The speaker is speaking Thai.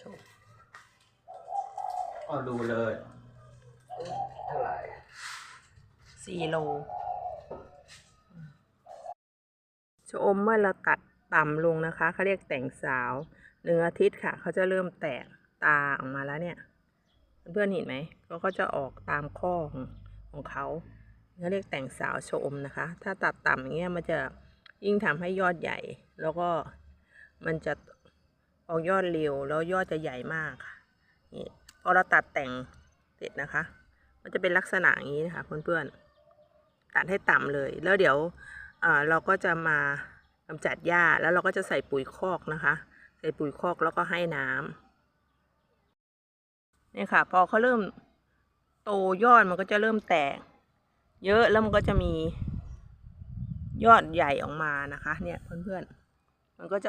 ชมก็ดูเลยเท่าไหร่สี่โลชะอมเมื่อเราตัดต่ำลงนะคะเขาเรียกแต่งสาวหนึ่งอาทิตย์ค่ะเขาจะเริ่มแตกตาออกมาแล้วเนี่ยเพื่อนๆเห็นไหมเขาก็จะออกตามข้อของของเขาเขาเรียกแต่งสาวชะอมนะคะ ถ้าตัดต่ำอย่างเงี้ยมันจะยิ่งทำให้ยอดใหญ่ แล้วก็มันจะ ออกยอดเร็วแล้วยอดจะใหญ่มากค่ะนี่พอเราตัดแต่งเสร็จนะคะ มันจะเป็นลักษณะอย่างนี้นะคะเพื่อนๆตัดให้ต่ำเลย แล้วเดี๋ยวเราก็จะมากำจัดหญ้าแล้วเราก็จะใส่ปุ๋ยคอกนะคะ ใส่ปุ๋ยคอกแล้วก็ให้น้ำเนี่ยค่ะ พอเขาเริ่มโตยอดมันก็จะเริ่มแตก เยอะแล้วมันก็จะมียอดใหญ่ออกมานะคะ เนี่ยเพื่อนๆมันก็จะ